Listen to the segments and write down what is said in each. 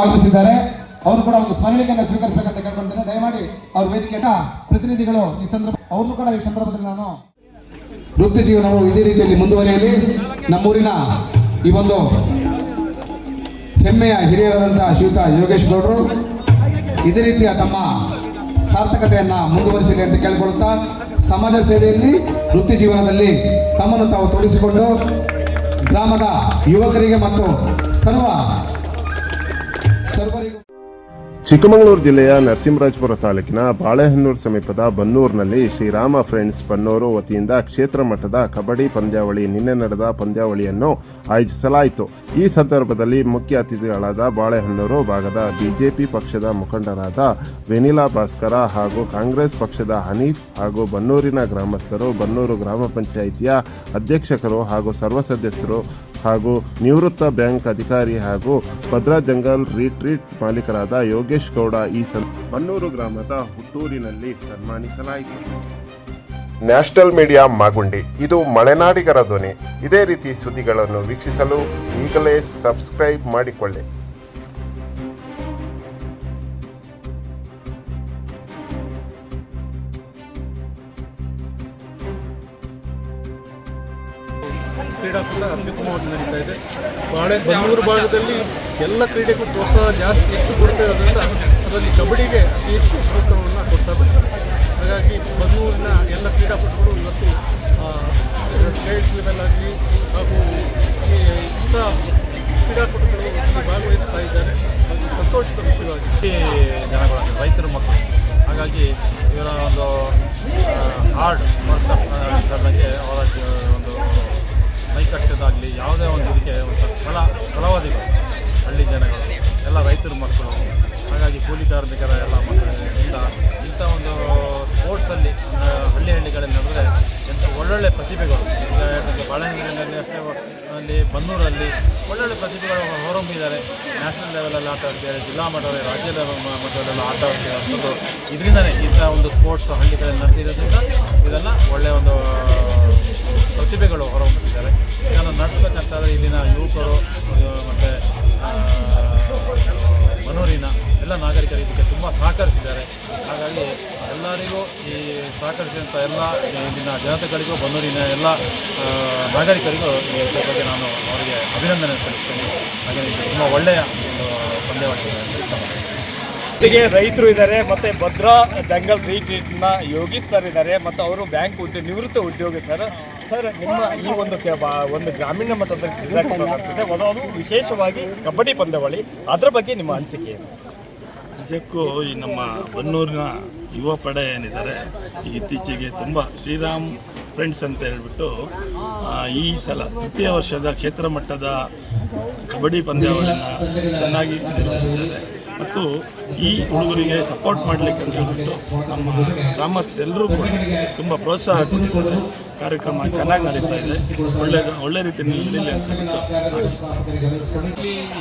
ಆಗಮಿಸಿದ್ದಾರೆ. ಅವರು ಕೂಡ ಒಂದು ಸ್ಮರಣಿಕೆಯನ್ನು ಸ್ವೀಕರಿಸಬೇಕಂತ ಕೇಳ್ಕೊಳ್ತೇನೆ. ದಯಮಾಡಿ ಅವ್ರ ವೇದಿಕೆಯ ಪ್ರತಿನಿಧಿಗಳು ಈ ಸಂದರ್ಭ ಅವ್ರನ್ನು ಕೂಡ ಈ ಸಂದರ್ಭದಲ್ಲಿ ನಾನು ವೃತ್ತಿ ಜೀವನವು ಇದೇ ರೀತಿಯಲ್ಲಿ ಮುಂದುವರಿಯಲಿ. ನಮ್ಮೂರಿನ ಈ ಒಂದು ಹೆಮ್ಮೆಯ ಹಿರಿಯರಾದಂತಹ ಶ್ರೀಯುತ ಯೋಗೇಶ್ ಗೌಡರು ಇದೇ ರೀತಿಯ ತಮ್ಮ ಸಾರ್ಥಕತೆಯನ್ನ ಮುಂದುವರಿಸಲಿ ಅಂತ ಕೇಳಿಕೊಳ್ಳುತ್ತಾ ಸಮಾಜ ಸೇವೆಯಲ್ಲಿ, ವೃತ್ತಿ ಜೀವನದಲ್ಲಿ ತಮ್ಮನ್ನು ತಾವು ತೊಡಿಸಿಕೊಂಡು ಗ್ರಾಮದ ಯುವಕರಿಗೆ ಮತ್ತು ಸರ್ವ ಚಿಕ್ಕಮಗಳೂರು ಜಿಲ್ಲೆಯ ನರಸಿಂಹರಾಜಪುರ ತಾಲೂಕಿನ ಬಾಳೆಹನ್ನೂರು ಸಮೀಪದ ಬನ್ನೂರಿನಲ್ಲಿ ಶ್ರೀರಾಮ ಫ್ರೆಂಡ್ಸ್ ಬನ್ನೂರು ವತಿಯಿಂದ ಕ್ಷೇತ್ರ ಮಟ್ಟದ ಕಬಡ್ಡಿ ಪಂದ್ಯಾವಳಿ ನಿನ್ನೆ ನಡೆದ ಪಂದ್ಯಾವಳಿಯನ್ನು ಆಯೋಜಿಸಲಾಯಿತು. ಈ ಸಂದರ್ಭದಲ್ಲಿ ಮುಖ್ಯ ಅತಿಥಿಗಳಾದ ಬಾಳೆಹನ್ನೂರು ಭಾಗದ ಬಿಜೆಪಿ ಪಕ್ಷದ ಮುಖಂಡರಾದ ವೆನಿಲಾ ಭಾಸ್ಕರ ಹಾಗೂ ಕಾಂಗ್ರೆಸ್ ಪಕ್ಷದ ಹನೀಫ್ ಹಾಗೂ ಬನ್ನೂರಿನ ಗ್ರಾಮಸ್ಥರು, ಬನ್ನೂರು ಗ್ರಾಮ ಪಂಚಾಯಿತಿಯ ಅಧ್ಯಕ್ಷಕರು ಹಾಗೂ ಸರ್ವ ಸದಸ್ಯರು ಹಾಗೂ ನಿವೃತ್ತ ಬ್ಯಾಂಕ್ ಅಧಿಕಾರಿ ಹಾಗೂ ಭದ್ರಾ ಜಂಗಲ್ ರಿಟ್ರೀಟ್ ಮಾಲೀಕರಾದ ಯೋಗೇಶ್ ಗೌಡ ಈ ಬನ್ನೂರು ಗ್ರಾಮದ ಹುಟ್ಟೂರಿನಲ್ಲಿ ಸನ್ಮಾನಿಸಲಾಯಿತು. National media Magundi. ಇದು ಮಲೆನಾಡಿಗರ ಧ್ವನಿ. ಇದೇ ರೀತಿ ಸುದ್ದಿಗಳನ್ನು ವೀಕ್ಷಿಸಲು ಈಗಲೇ ಸಬ್ಸ್ಕ್ರೈಬ್ ಮಾಡಿಕೊಳ್ಳಿ. ಕ್ರೀಡಾಕೂಟ ಅತ್ಯುತ್ತಮವಾಗಿ ನಡೀತಾ ಇದೆ. ಬಾಳೆ ಬೆಂಗಳೂರು ಭಾಗದಲ್ಲಿ ಎಲ್ಲ ಕ್ರೀಡೆಗೂ ಪ್ರೋತ್ಸಾಹ ಜಾಸ್ತಿ ಎಷ್ಟು ಕೊಡ್ತಾ ಇರೋದ್ರಿಂದ ಅದರಲ್ಲಿ ಕಬಡ್ಡಿಗೆ ಅತಿ ಹೆಚ್ಚು ಪ್ರೋತ್ಸಾಹವನ್ನು ಕೊಡ್ತಾ ಬರ್ತಾರೆ ಹಾಗಾಗಿ ಬೆಂಗಳೂರಿನ ಎಲ್ಲ ಕ್ರೀಡಾಪಟುಗಳು ಇವತ್ತು ಸ್ಟೇಟ್ ಲೆವೆಲ್ ಆಗಲಿ ಹಾಗೂ ಇಂಥ ಕ್ರೀಡಾಪಟುಗಳು ಭಾಗವಹಿಸ್ತಾ ಇದ್ದಾರೆ. ಅದು ಸಂತೋಷದ ವಿಷಯವಾಗಿ ಈ ಜನಗಳು ಅಂದ್ರೆ ರೈತರ ಮಕ್ಕಳು, ಹಾಗಾಗಿ ಇವರ ಒಂದು ಹಾರ್ಡ್ ವರ್ಕ್ ಅವರ ಜ- ಒಂದು ನೈಕಟ್ಯದಾಗಲಿ ಯಾವುದೇ ಒಂದು ಇದಕ್ಕೆ ಒಂದು ಫಲ, ಫಲವಾದಿಗಳು, ಹಳ್ಳಿ ಜನಗಳು, ಎಲ್ಲ ರೈತರ ಮಕ್ಕಳು, ಹಾಗಾಗಿ ಕೂಲಿ ಕಾರ್ಮಿಕರ ಎಲ್ಲ ಮಕ್ಕಳಿಂದ ಇಂಥ ಒಂದು ಸ್ಪೋರ್ಟ್ಸಲ್ಲಿ ಹಳ್ಳಿ ಹಳ್ಳಿಗಳಲ್ಲಿ ನಡೆದ್ರೆ ಎಂಥ ಒಳ್ಳೊಳ್ಳೆ ಪ್ರತಿಭೆಗಳು. ಈಗ ಬಾಳೆಹಣ್ಣಿನಲ್ಲಿ ಅಷ್ಟೇ ಅಲ್ಲಿ ಬನ್ನೂರಲ್ಲಿ ಒಳ್ಳೊಳ್ಳೆ ಪ್ರತಿಭೆಗಳು ಹೊರಹೊಮ್ಮಿದ್ದಾರೆ. ನ್ಯಾಷನಲ್ ಲೆವೆಲಲ್ಲಿ ಆಟ ಆಡ್ತಿದ್ದಾರೆ, ಜಿಲ್ಲಾ ಮಟ್ಟದಲ್ಲಿ ರಾಜ್ಯ ಲೆವೆಲ್ ಮಟ್ಟದಲ್ಲೆಲ್ಲ ಆಟ ಆಡ್ತಿದ್ದಾರೆ ಅನ್ನೋದು ಇದರಿಂದನೇ ಇಂಥ ಒಂದು ಸ್ಪೋರ್ಟ್ಸ್ ಹಳ್ಳಿಗಳಲ್ಲಿ ನಡೆದಿರೋದ್ರಿಂದ ಇದೆಲ್ಲ ಒಳ್ಳೆಯ ಒಂದು ಪ್ರತಿಭೆಗಳು ಹೊರಹೊಮ್ಮಿದ್ದಾರೆ ಇದನ್ನು ನಡೆಸ್ಬೇಕಂತಾದ್ರೆ ಇಲ್ಲಿನ ಯುವಕರು ಮತ್ತು ಮನೋರಿನ ಎಲ್ಲ ನಾಗರಿಕರು ಇದಕ್ಕೆ ತುಂಬ ಸಹಕರಿಸಿದ್ದಾರೆ. ಹಾಗಾಗಿ ಎಲ್ಲರಿಗೂ ಈ ಸಹಕರಿಸಿದಂಥ ಎಲ್ಲ ಇಲ್ಲಿನ ಜನತೆಗಳಿಗೂ ಬನ್ನೂರಿನ ಎಲ್ಲ ನಾಗರಿಕರಿಗೂ ಇದ್ರ ಬಗ್ಗೆ ನಾನು ಅವರಿಗೆ ಅಭಿನಂದನೆ ಸಲ್ಲಿಸ್ತೇನೆ. ಹಾಗೆ ತುಂಬ ಒಳ್ಳೆಯ ಒಂದು ಪಂದ್ಯವಾಗಿದೆ ಜೊತೆಗೆ ರೈತರು ಇದ್ದಾರೆ, ಮತ್ತೆ ಭದ್ರಾ ಜಂಗಲ್ನ ಯೋಗೀಶ್ ಸರ್ ಇದ್ದಾರೆ, ಮತ್ತು ಅವರು ಬ್ಯಾಂಕ್ ಉದ್ಯೋಗ ನಿವೃತ್ತ ಉದ್ಯೋಗಿ ಸರ್ ಸರ್ ನಿಮ್ಮ ಈ ಒಂದು ಒಂದು ಗ್ರಾಮೀಣ ಮಟ್ಟದ ಕ್ರೀಡಾಕೂಟ ಅದು ವಿಶೇಷವಾಗಿ ಕಬಡ್ಡಿ ಪಂದ್ಯಾವಳಿ. ಅದರ ಬಗ್ಗೆ ನಿಮ್ಮ ಅನಿಸಿಕೆ ನಿಜಕ್ಕೂ ಈ ನಮ್ಮ ಬನ್ನೂರಿನ ಯುವ ಪಡೆ ಏನಿದ್ದಾರೆ, ಇತ್ತೀಚೆಗೆ ತುಂಬ ಶ್ರೀರಾಮ್ ಫ್ರೆಂಡ್ಸ್ ಅಂತ ಹೇಳ್ಬಿಟ್ಟು ಈ ಸಲ ತೃತೀಯ ವರ್ಷದ ಕ್ಷೇತ್ರ ಮಟ್ಟದ ಕಬಡ್ಡಿ ಪಂದ್ಯಾವಳಿನ ಚೆನ್ನಾಗಿ ನಿರ್ವಹಿಸಿದ್ದಾರೆ. ಮತ್ತು ಈ ಹುಡುಗರಿಗೆ ಸಪೋರ್ಟ್ ಮಾಡಲಿಕ್ಕೆ ಅಂತ ಹೇಳ್ಬಿಟ್ಟು ನಮ್ಮ ಗ್ರಾಮಸ್ಥರೆಲ್ಲರೂ ಕೂಡ ತುಂಬ ಪ್ರೋತ್ಸಾಹ ಕೊಟ್ಟಿದ್ದಾರೆ ಕಾರ್ಯಕ್ರಮ ಚೆನ್ನಾಗಿ ನಡೀತಾ ಇದೆ. ಒಳ್ಳೆ ಒಳ್ಳೆ ರೀತಿಯಲ್ಲಿ ನಡೀಲಿ ಅಂತ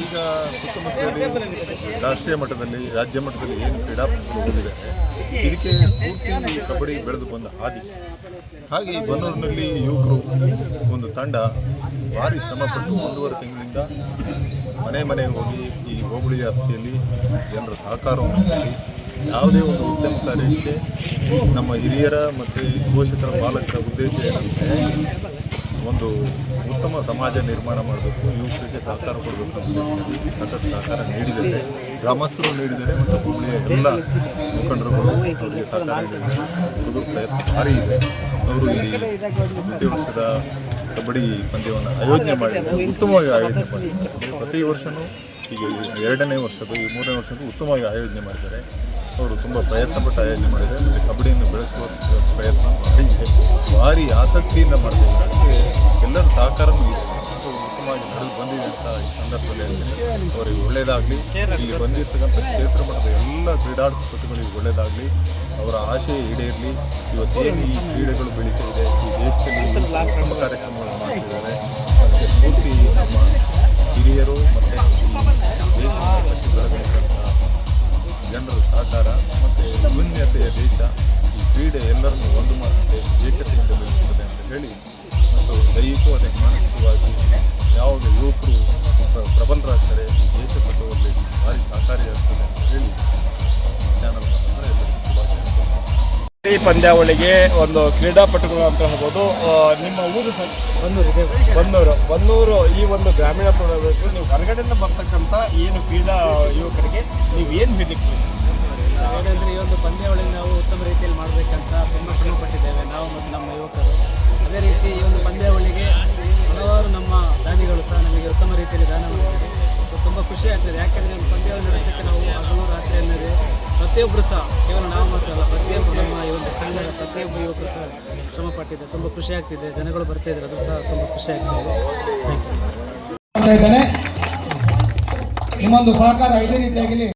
ಈಗ ರಾಷ್ಟ್ರೀಯ ಮಟ್ಟದಲ್ಲಿ, ರಾಜ್ಯ ಮಟ್ಟದಲ್ಲಿ ಏನು ಕ್ರೀಡಾಪಟುಗಳು ಹೋಗಿದ್ದಾರೆ ಇದಕ್ಕೆ ಪೂರ್ತಿ ಕಬಡ್ಡಿ ಬೆಳೆದು ಬಂದ ಹಾದಿ ಹಾಗೆ ಬನ್ನೂರಿನಲ್ಲಿ ಯುವಕರು ಒಂದು ತಂಡ ಭಾರಿ ಶ್ರಮಪಟ್ಟು ಒಂದೂವರೆ ತಿಂಗಳಿಂದ ಮನೆ ಮನೆ ಹೋಗಿ ಈ ಹೋಬಳಿ ವ್ಯಾಪ್ತಿಯಲ್ಲಿ ಜನರ ಸಹಕಾರವನ್ನು ಯಾವುದೇ ಒಂದು ಉದ್ಯಮ ಕಾರ್ಯಕ್ಕೆ ನಮ್ಮ ಹಿರಿಯರ ಮತ್ತು ಪೋಷಕರ ಪಾಲಕರ ಉದ್ದೇಶ ಏನಂದರೆ ಒಂದು ಉತ್ತಮ ಸಮಾಜ ನಿರ್ಮಾಣ ಮಾಡಬೇಕು, ಯುವಕರಿಗೆ ಸಹಕಾರ ಕೊಡಬೇಕು ಅಂತ ಸತತ ಸಹಕಾರ ನೀಡಿದ್ದಾರೆ ಗ್ರಾಮಸ್ಥರು ನೀಡಿದ್ದಾರೆ ಮತ್ತು ಹುಬ್ಬಳ್ಳಿಯ ಎಲ್ಲ ಮುಖಂಡರುಗಳು ಅವರಿಗೆ ಸಹಕಾರ ನೀಡಿದ್ದಾರೆ ಪ್ರಯತ್ನ ಭಾರಿ ಇದೆ. ಅವರು ಇಲ್ಲಿ ಪ್ರತಿ ವರ್ಷದ ಕಬಡ್ಡಿ ಪಂದ್ಯವನ್ನು ಆಯೋಜನೆ ಮಾಡಿದ್ದಾರೆ. ಉತ್ತಮವಾಗಿ ಆಯೋಜನೆ ಮಾಡಿದ್ದಾರೆ. ಪ್ರತಿ ವರ್ಷವೂ ಈಗ ಎರಡನೇ ವರ್ಷದ ಈ ಮೂರನೇ ವರ್ಷದ ಉತ್ತಮವಾಗಿ ಆಯೋಜನೆ ಮಾಡಿದ್ದಾರೆ. ಅವರು ತುಂಬ ಪ್ರಯತ್ನ ಪಟ್ಟು ಆಯೋಜನೆ ಮಾಡಿದ್ದಾರೆ. ಮತ್ತು ಕಬಡ್ಡಿಯನ್ನು ಬೆಳೆಸುವ ಪ್ರಯತ್ನ ಭಾರಿ ಆಸಕ್ತಿಯಿಂದ ಮಾಡ್ತಾ ಇದ್ದಾರೆ. ಅದಕ್ಕೆ ಎಲ್ಲರ ಸಹಕಾರ ಉತ್ತಮವಾಗಿ ನಡೆದು ಬಂದಿದೆ ಅಂತ ಈ ಸಂದರ್ಭದಲ್ಲಿ ಅವರಿಗೆ ಒಳ್ಳೆಯದಾಗಲಿ ಇಲ್ಲಿ ಬಂದಿರ್ತಕ್ಕಂಥ ಕ್ಷೇತ್ರ ಮಟ್ಟದ ಎಲ್ಲ ಕ್ರೀಡಾಪಟುಗಳಿಗೆ ಒಳ್ಳೆಯದಾಗಲಿ ಅವರ ಆಶಯ ಈಡೇರಲಿ. ಇವತ್ತೇನು ಈ ಕ್ರೀಡೆಗಳು ಬೆಳೀತಾ ಇದೆ ಈ ದೇಶದಲ್ಲಿ ಉತ್ತಮ ಕಾರ್ಯಕ್ರಮಗಳನ್ನು ಮಾಡ್ತಿದ್ದಾರೆ. ಅದಕ್ಕೆ ಪೂರ್ತಿ ನಮ್ಮ ಹಿರಿಯರು ಮತ್ತು ಜನರ ಸಹಕಾರ ಮತ್ತು ನ್ಯೂನ್ಯತೆಯ ದೇಶ ಈ ಕ್ರೀಡೆ ಎಲ್ಲರನ್ನು ಒಂದು ಮಾಡುತ್ತೆ. ಹೇಳಿ ಪ್ರಯುಕ್ತವಾದ ಯುವಕರು ಪ್ರಬಂಧರಾಗ್ತಾರೆ ಈ ದೇಶ ಕಟ್ಟುವಲ್ಲಿ ಭಾರಿ ಸಹಕಾರಿಯಾಗ್ತದೆ ಅಂತ ಹೇಳಿ ಚಾನಲ್ ಈ ಪಂದ್ಯಾವಳಿಗೆ ಒಂದು ಕ್ರೀಡಾಪಟುಗಳು ಅಂತ ಹೇಳ್ಬೋದು. ನಿಮ್ಮ ಊರು ಬನ್ನೂರು ಬನ್ನೂರು. ಬನ್ನೂರು ಈ ಒಂದು ಗ್ರಾಮೀಣ ಪ್ರದೇಶಗಳು ನೀವು ಹೊರಗಡೆಯಿಂದ ಬರ್ತಕ್ಕಂಥ ಏನು ಕ್ರೀಡಾ ಯುವಕರಿಗೆ ನೀವು ಏನು ಹೇಳಿಕ್ಕೆ ಹಾಗಾದರೆ ಈ ಒಂದು ಪಂದ್ಯಾವಳಿಗೆ ನಾವು ಉತ್ತಮ ರೀತಿಯಲ್ಲಿ ಮಾಡಬೇಕಂತ ತುಂಬ ಶ್ರಮಪಟ್ಟಿದ್ದೇವೆ. ನಾವು ಮತ್ತು ನಮ್ಮ ಯುವಕರು. ಅದೇ ರೀತಿ ಈ ಒಂದು ಪಂದ್ಯಾವಳಿಗೆ ಹಲವಾರು ನಮ್ಮ ದಾನಿಗಳು ಸಹ ನಮಗೆ ಉತ್ತಮ ರೀತಿಯಲ್ಲಿ ದಾನ ಮಾಡಿದ್ದಾರೆ. ಸೊ, ತುಂಬ ಖುಷಿ ಆಗ್ತದೆ. ಯಾಕೆಂದರೆ ನಮ್ಮ ಪಂದ್ಯಾವಳಿ ನಡೆಸಲಿಕ್ಕೆ ನಾವು ಹಗಲು ರಾತ್ರಿ ಅನ್ನೋದೇ ಪ್ರತಿಯೊಬ್ಬರು ಸಹ, ಕೇವಲ ನಾವು ಮಾತ್ರ ಅಲ್ಲ ಪ್ರತಿಯೊಬ್ಬರು ನಮ್ಮ ಈ ಒಂದು ಸಂಘದ ಪ್ರತಿಯೊಬ್ಬ ಯುವಕರು ಸಹ ಶ್ರಮ ಪಟ್ಟಿದೆ ತುಂಬ ಖುಷಿ ಆಗ್ತಿದೆ. ಜನಗಳು ಬರ್ತಾ ಇದ್ದಾರೆ. ಅದು ಸಹ ತುಂಬ ಖುಷಿ ಆಗ್ತಿದೆ. ಥ್ಯಾಂಕ್ ಸಹಕಾರ ಇದೇ ರೀತಿಯಾಗಲಿ